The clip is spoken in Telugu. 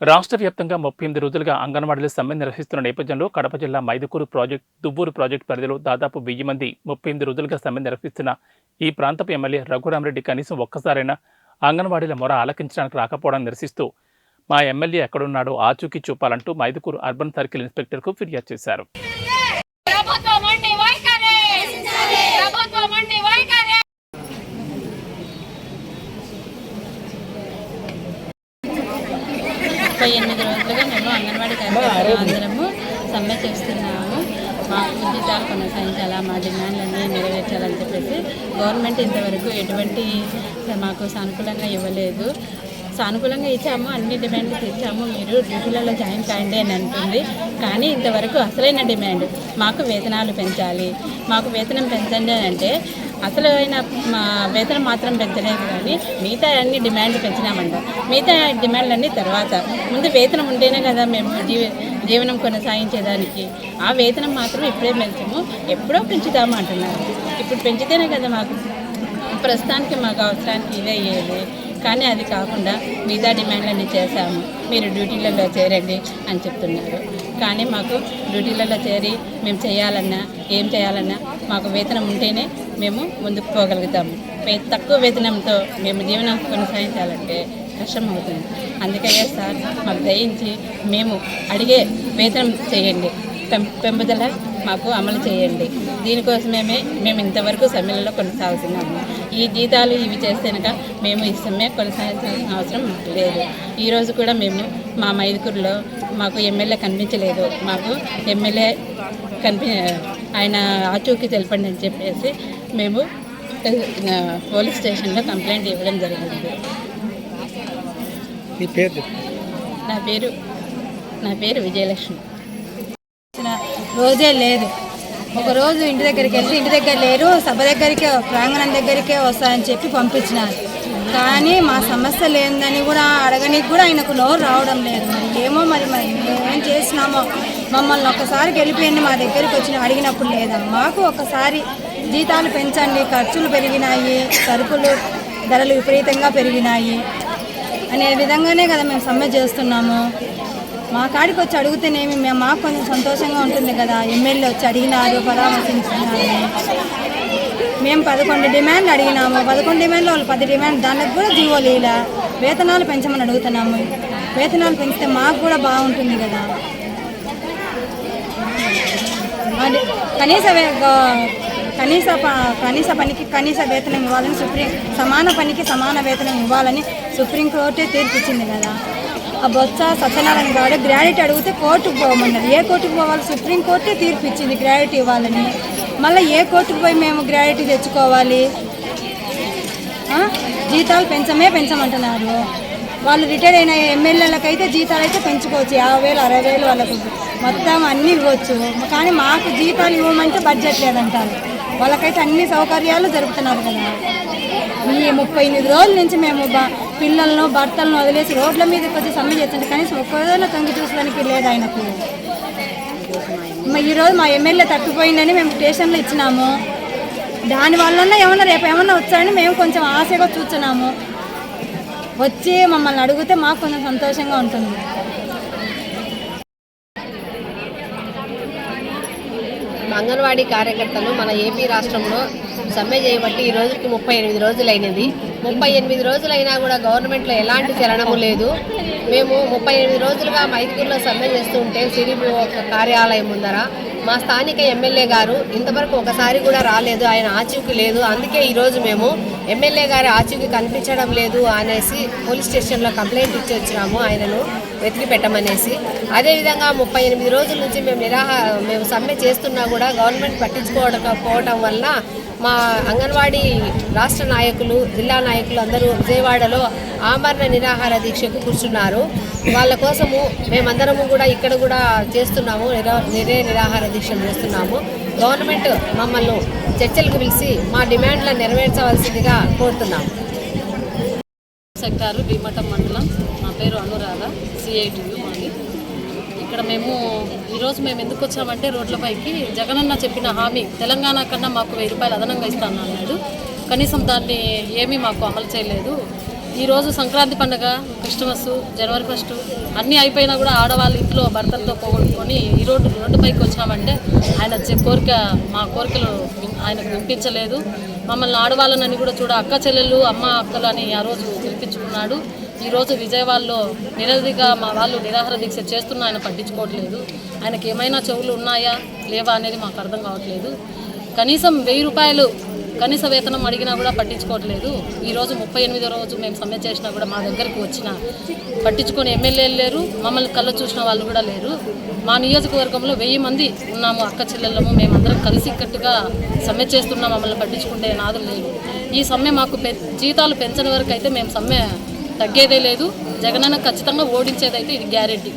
రాష్ట్ర వ్యాప్తంగా ముప్పై ఎనిమిది రోజులుగా అంగన్వాడీల సమ్మె నిర్వహిస్తున్న నేపథ్యంలో కడప జిల్లా మైదుకూరు ప్రాజెక్ట్ దువ్వూరు ప్రాజెక్టు పరిధిలో దాదాపు వెయ్యి మంది ముప్పై ఎనిమిది రోజులుగా సమ్మె నిర్వహిస్తున్న ఈ ప్రాంతపు ఎమ్మెల్యే రఘురామరెడ్డి కనీసం ఒక్కసారైనా అంగన్వాడీల మొర ఆలకించడానికి రాకపోవడం నిరసిస్తూ మా ఎమ్మెల్యే ఎక్కడున్నాడో ఆచూకీ చూపాలంటూ మైదుకూరు అర్బన్ సర్కిల్ ఇన్స్పెక్టర్కు ఫిర్యాదు చేశారు ప్రభుత్వం అండి వైఖరి ప్రభుత్వం అండి వైఖరి ముప్పై ఎనిమిది రోజులుగా మేము అంగన్వాడీ మేము సమ్మె చేస్తున్నాము. మా ఉద్యోగాలు కొనసాగించాలా మా డిమాండ్లన్నీ నెరవేర్చాలని చెప్పేసి గవర్నమెంట్ ఇంతవరకు ఎటువంటి మాకు సానుకూలంగా ఇవ్వలేదు. సానుకూలంగా ఇచ్చాము అన్ని డిమాండ్లు తెచ్చాము మీరు డ్యూటీలలో జాయిన్ కాండి అని అంటుంది. కానీ ఇంతవరకు అసలైన డిమాండ్ మాకు వేతనాలు పెంచాలి మాకు వేతనం పెంచండి అని అంటే అసలైన మా వేతనం మాత్రం పెంచలేదు కానీ మిగతా అన్ని డిమాండ్లు పెంచినామంట. మిగతా డిమాండ్లన్నీ తర్వాత. ముందు వేతనం ఉంటేనే కదా మేము జీవి జీవనం కొనసాగించేదానికి ఆ వేతనం మాత్రం ఇప్పుడే పెంచము. ఎప్పుడో పెంచుతాము అంటున్నారు. ఇప్పుడు పెంచితేనే కదా మాకు ప్రస్తుతానికి మాకు అవసరానికి ఇదే అయ్యేది. కానీ అది కాకుండా మిగతా డిమాండ్లన్నీ చేశాము. మీరు డ్యూటీలలో చేరండి అని చెప్తున్నారు. కానీ మాకు డ్యూటీలలో చేరి మేము చేయాలన్నా ఏం చేయాలన్నా మాకు వేతనం ఉంటేనే మేము ముందుకు పోగలుగుతాము. తక్కువ వేతనంతో మేము జీవనం కొనసాగించాలంటే కష్టం అవుతుంది అందుకయ్యే సార్ మాకు దయించి మేము అడిగే వేతనం చేయండి. పెం పెంపుదల మాకు అమలు చేయండి. దీనికోసమేమే మేము ఇంతవరకు సమ్మెలలో కొనసాగుతున్నాము. ఈ జీతాలు ఇవి చేస్తేనక మేము ఈ సమ్మె కొనసాగించాల్సిన అవసరం లేదు. ఈరోజు కూడా మేము మా మైదుకూరులో మాకు ఎమ్మెల్యే కనిపించలేదు. మాకు ఎమ్మెల్యే కనిపి ఆయన ఆచూకీ తెలపండి అని చెప్పేసి మేము పోలీస్ స్టేషన్లో కంప్లైంట్ ఇవ్వడం జరిగింది. నీ పేరు? నా పేరు నా పేరు విజయలక్ష్మి. రోజే లేదు. ఒక రోజు ఇంటి దగ్గరికి వెళ్తే ఇంటి దగ్గర లేరు సభ దగ్గరికే ప్రాంగణం దగ్గరికే వస్తాయని చెప్పి పంపించినారు. కానీ మా సమస్య లేదని కూడా అడగనికి కూడా ఆయనకు నోరు రావడం లేదు. మరి ఏమో మరి మరి మేము ఏం చేసినామో? మమ్మల్ని ఒక్కసారి గెలిపోయింది మా దగ్గరికి వచ్చిన అడిగినప్పుడు లేదా? మాకు ఒక్కసారి జీతాలు పెంచండి ఖర్చులు పెరిగినాయి సరుకులు ధరలు విపరీతంగా పెరిగినాయి. అనే విధంగానే కదా మేము సమ్మె చేస్తున్నాము. మా కాడికి వచ్చి అడిగితేనేమి మేము మాకు కొంచెం సంతోషంగా ఉంటుంది కదా. ఎమ్మెల్యే వచ్చి అడిగినారు పరామర్శించినారు. మేము పదకొండు డిమాండ్లు అడిగినాము. పదకొండు డిమాండ్లు వాళ్ళు పది డిమాండ్ దానికి కూడా జీవో ఇలా వేతనాలు పెంచమని అడుగుతున్నాము. వేతనాలు పెంచితే మాకు కూడా బాగుంటుంది కదా. కనీస వే- కనీస ప- కనీస పనికి కనీస వేతనం ఇవ్వాలని సుప్రీం సమాన పనికి సమాన వేతనం ఇవ్వాలని సుప్రీంకోర్టే తీర్పిచ్చింది కదా. ఆ బొత్స సత్యనారాయణ గారు గ్రాడ్యుయేట్ అడిగితే కోర్టుకు పోమన్నారు. ఏ కోర్టుకు పోవాలి? సుప్రీంకోర్టే తీర్పిచ్చింది గ్రాడ్యుయేట్ ఇవ్వాలని. మళ్ళీ ఏ కోర్టుకు పోయి మేము గ్రాడ్యుయేట్ తెచ్చుకోవాలి? జీతాలు పెంచమే పెంచమంటున్నారు. వాళ్ళు రిటైర్ అయిన ఎమ్మెల్యేలకైతే జీతాలు అయితే పెంచుకోవచ్చు. యాభై వేలు అరవై వేలు వాళ్ళకు మొత్తం అన్నీ ఇవ్వచ్చు. కానీ మాకు జీతాలు ఇవ్వమంటే బడ్జెట్ లేదంటారు. వాళ్ళకైతే అన్ని సౌకర్యాలు జరుపుతున్నారు కదా. ఈ ముప్పై ఎనిమిది రోజుల నుంచి మేము బ- పిల్లలను భర్తలను వదిలేసి రోడ్ల మీదకి వచ్చి సమ్మె చేస్తుంటే కనీసం ఒక్క తొంగి చూసడానికి లేదు ఆయనకు. ఈరోజు మా ఎమ్మెల్యే తప్పిపోయిందని మేము స్టేషన్లో ఇచ్చినాము. దానివల్ల ఏమన్నా రేపు ఏమన్నా వచ్చారని మేము కొంచెం ఆశగా చూస్తున్నాము. వచ్చి మమ్మల్ని అడిగితే మాకు కొంచెం సంతోషంగా ఉంటుంది. అంగన్వాడీ కార్యకర్తలు మన ఏపీ రాష్ట్రంలో సమ్మె చేయబట్టి ఈ రోజుకి ముప్పై ఎనిమిది రోజులైనది. ముప్పై ఎనిమిది రోజులైనా కూడా గవర్నమెంట్లో ఎలాంటి చలనము లేదు. మేము ముప్పై ఎనిమిది రోజులుగా మైదుకూరులో సమ్మె చేస్తుంటే సిరిబిఓ కార్యాలయం ముందర మా స్థానిక ఎమ్మెల్యే గారు ఇంతవరకు ఒకసారి కూడా రాలేదు ఆయన ఆచూకీ లేదు. అందుకే ఈరోజు మేము ఎమ్మెల్యే గారి ఆచూకీ కనిపించడం లేదు అనేసి పోలీస్ స్టేషన్లో కంప్లైంట్ ఇచ్చి వచ్చినాము. ఆయనను వెతికి పెట్టమనేసి అదేవిధంగా ముప్పై ఎనిమిది రోజుల నుంచి మేము నిరాహ మేము సమ్మె చేస్తున్నా కూడా గవర్నమెంట్ పట్టించుకోవడం వల్ల మా అంగన్వాడీ రాష్ట్ర నాయకులు జిల్లా నాయకులు అందరూ విజయవాడలో ఆమరణ నిరాహార దీక్షకు కూర్చున్నారు. వాళ్ళ కోసము మేమందరము కూడా ఇక్కడ కూడా చేస్తున్నాము నిరా నిరే నిరాహార దీక్షలు చేస్తున్నాము. గవర్నమెంట్ మమ్మల్ని చర్చలకు పిలిచి మా డిమాండ్లను నెరవేర్చవలసిందిగా కోరుతున్నాము. సెక్టారు భీమటం మండలం. నా పేరు అనురాధ సిఐటియు మాది. ఇక్కడ మేము ఈరోజు మేము ఎందుకు వచ్చామంటే రోడ్లపైకి జగనన్న చెప్పిన హామీ తెలంగాణ కన్నా మాకు వెయ్యి రూపాయలు అదనంగా ఇస్తాను అన్నాడు కనీసం దాన్ని ఏమీ మాకు అమలు చేయలేదు. ఈరోజు సంక్రాంతి పండుగ క్రిస్టమస్ జనవరి ఫస్ట్ అన్నీ అయిపోయినా కూడా ఆడవాళ్ళు ఇంట్లో భర్తలతో పోగొట్టుకొని ఈ రోడ్డు పైకి వచ్చామంటే ఆయన కోరిక మా కోరికలు ఆయనకు వినిపించలేదు. మమ్మల్ని ఆడవాళ్ళనని కూడా చూడ అక్క చెల్లెళ్ళు అమ్మ అక్కలు అని ఆ రోజు వినిపించుకున్నాడు. ఈరోజు విజయవాడలో నిరవధిగా మా వాళ్ళు నిరాహార దీక్ష చేస్తున్నా ఆయన పట్టించుకోవట్లేదు. ఆయనకి ఏమైనా చెవులు ఉన్నాయా లేవా అనేది మాకు అర్థం కావట్లేదు. కనీసం వెయ్యి రూపాయలు కనీస వేతనం అడిగినా కూడా పట్టించుకోవట్లేదు. ఈరోజు ముప్పై ఎనిమిదో రోజు మేము సమ్మె చేసినా కూడా మా దగ్గరికి వచ్చిన పట్టించుకొని ఎమ్మెల్యేలు లేరు మమ్మల్ని కళ్ళ చూసిన వాళ్ళు కూడా లేరు. మా నియోజకవర్గంలో వెయ్యి మంది ఉన్నాము అక్క చెల్లెళ్ళము మేమందరం కలిసి కట్టుగా సమ్మె చేస్తున్నాం మమ్మల్ని పట్టించుకుంటే నాదు లేదు ఈ సమ్మె మాకు పె జీతాలు పెంచని వరకు అయితే మేము సమ్మె తగ్గేదే లేదు. జగనన్న ఖచ్చితంగా ఓడించేదైతే ఇది గ్యారెంటీ.